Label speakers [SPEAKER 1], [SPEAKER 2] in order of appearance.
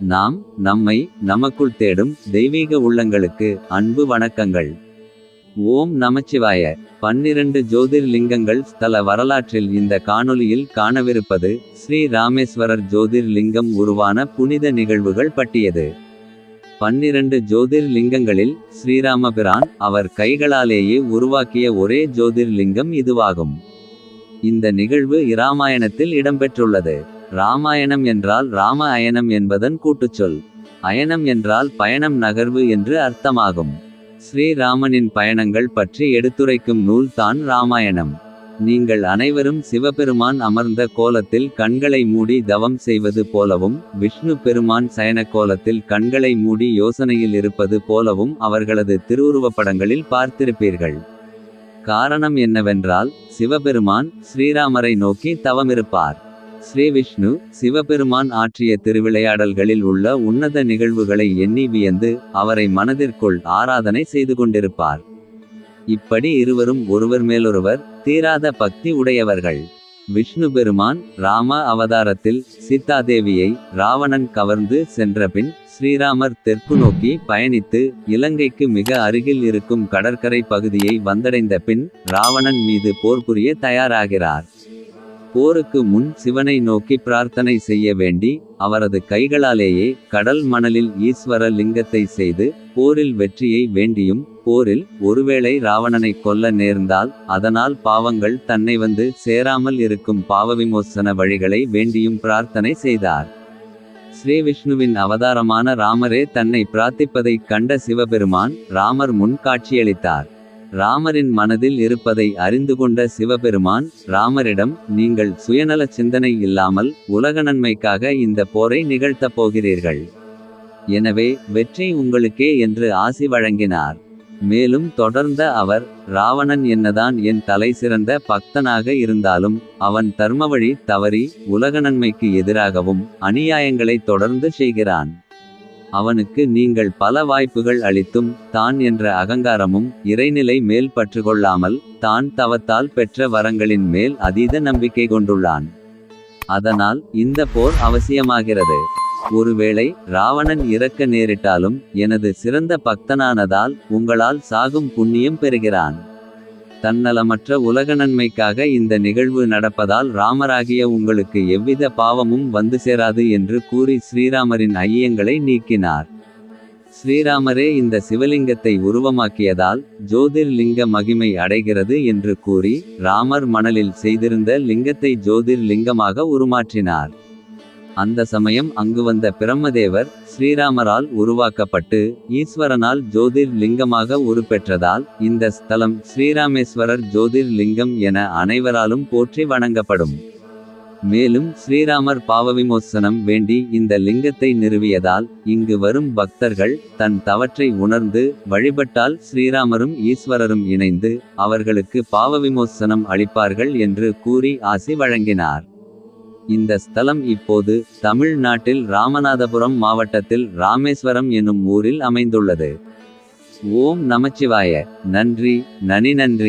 [SPEAKER 1] நாம் நம்மை நமக்குள் தேடும் தெய்வீக உள்ளங்களுக்கு அன்பு வணக்கங்கள். ஓம் நமச்சிவாய. பன்னிரண்டு ஜோதிர்லிங்கங்கள் ஸ்தல வரலாற்றில் இந்த காணொலியில் காணவிருப்பது ஸ்ரீ ராமேஸ்வரர் ஜோதிர்லிங்கம் உருவான புனித நிகழ்வுகள் பட்டியது பன்னிரண்டு ஜோதிர்லிங்கங்களில் ஸ்ரீராமபிரான் அவர் கைகளாலேயே உருவாக்கிய ஒரே ஜோதிர்லிங்கம் இதுவாகும். இந்த நிகழ்வு இராமாயணத்தில் இடம்பெற்றுள்ளது. ராமாயணம் என்றால் ராம அயனம் என்பதன் கூட்டுச்சொல். அயனம் என்றால் பயணம் நகர்வு என்று அர்த்தமாகும். ஸ்ரீராமனின் பயணங்கள் பற்றி எடுத்துரைக்கும் நூல் தான் ராமாயணம். நீங்கள் அனைவரும் சிவபெருமான் அமர்ந்த கோலத்தில் கண்களை மூடி தவம் செய்வது போலவும் விஷ்ணு பெருமான் சயன கோலத்தில் கண்களை மூடி யோசனையில் இருப்பது போலவும் அவர்களது திருவுருவப்படங்களில் பார்த்திருப்பீர்கள். காரணம் என்னவென்றால் சிவபெருமான் ஸ்ரீராமரை நோக்கி தவமிருப்பார். ஸ்ரீவிஷ்ணு சிவபெருமான் ஆற்றிய திருவிளையாடல்களில் உள்ள உன்னத நிகழ்வுகளை எண்ணி வியந்து அவரை மனதிற்குள் ஆராதனை செய்து கொண்டிருப்பார். இப்படி இருவரும் ஒருவர் மேலொருவர் தீராத பக்தி உடையவர்கள். விஷ்ணு பெருமான் ராம அவதாரத்தில் சீதாதேவியை ராவணன் கவர்ந்து சென்றபின் ஸ்ரீராமர் தெற்கு நோக்கி பயணித்து இலங்கைக்கு மிக அருகில் இருக்கும் கடற்கரை பகுதியை வந்தடைந்த பின் ராவணன் மீது போர் புரிய தயாராகிறார். போருக்கு முன் சிவனை நோக்கி பிரார்த்தனை செய்ய வேண்டி அவரது கைகளாலேயே கடல் மணலில் ஈஸ்வர லிங்கத்தை செய்து போரில் வெற்றியை வேண்டியும் போரில் ஒருவேளை ராவணனை கொல்ல நேர்ந்தால் அதனால் பாவங்கள் தன்னை வந்து சேராமல் இருக்கும் பாவவிமோசன வழிகளை வேண்டியும் பிரார்த்தனை செய்தார். ஸ்ரீவிஷ்ணுவின் அவதாரமான ராமரே தன்னை பிரார்த்திப்பதைக் கண்ட சிவபெருமான் ராமர் முன் காட்சியளித்தார். ராமரின் மனதில் இருப்பதை அறிந்து கொண்ட சிவபெருமான் ராமரிடம் நீங்கள் சுயநல சிந்தனை இல்லாமல் உலக நன்மைக்காக இந்த போரை நிகழ்த்தப் போகிறீர்கள். எனவே வெற்றி உங்களுக்கே என்று ஆசி வழங்கினார். மேலும் தொடர்ந்த அவர் ராவணன் என்னதான் என் தலை சிறந்த பக்தனாக இருந்தாலும் அவன் தர்மவழி தவறி உலக நன்மைக்கு எதிராகவும் அநியாயங்களை தொடர்ந்து செய்கிறான். அவனுக்கு நீங்கள் பல வாய்ப்புகள் அளித்தும் தான் என்ற அகங்காரமும் இறைநிலை மேல் பற்றுக்கொள்ளாமல் தான் தவத்தால் பெற்ற வரங்களின் மேல் அதீத நம்பிக்கை கொண்டுள்ளான். அதனால் இந்த போர் அவசியமாகிறது. ஒருவேளை ராவணன் இறக்க நேரிட்டாலும் எனது சிறந்த பக்தனானதால் உங்களால் சாகும் புண்ணியம் பெறுகிறான். தன்னலமற்ற உலக நன்மைக்காக இந்த நிகழ்வு நடப்பதால் ராமராகிய உங்களுக்கு எவ்வித பாவமும் வந்து சேராது என்று கூறி ஸ்ரீராமரின் ஐயங்களை நீக்கினார். ஸ்ரீராமரே இந்த சிவலிங்கத்தை உருவமாக்கியதால் ஜோதிர்லிங்க மகிமை அடைகிறது என்று கூறி ராமர் மணலில் செய்திருந்த லிங்கத்தை ஜோதிர்லிங்கமாக உருமாற்றினார். அந்த சமயம் அங்கு வந்த பிரம்மதேவர் ஸ்ரீராமரால் உருவாக்கப்பட்டு ஈஸ்வரனால் ஜோதிர் லிங்கமாக உருப்பெற்றதால் இந்த ஸ்தலம் ஸ்ரீராமேஸ்வரர் ஜோதிர் லிங்கம் என அனைவராலும் போற்றி வணங்கப்படும். மேலும் ஸ்ரீராமர் பாவவிமோசனம் வேண்டி இந்த லிங்கத்தை நிறுவியதால் இங்கு வரும் பக்தர்கள் தன் தவற்றை உணர்ந்து வழிபட்டால் ஸ்ரீராமரும் ஈஸ்வரரும் இணைந்து அவர்களுக்கு பாவவிமோசனம் அளிப்பார்கள் என்று கூறி ஆசி வழங்கினார். இந்த ஸ்தலம் இப்போது தமிழ்நாட்டில் ராமநாதபுரம் மாவட்டத்தில் ராமேஸ்வரம் என்னும் ஊரில் அமைந்துள்ளது. ஓம் நமச்சிவாய. நன்றி. நனி நன்றி.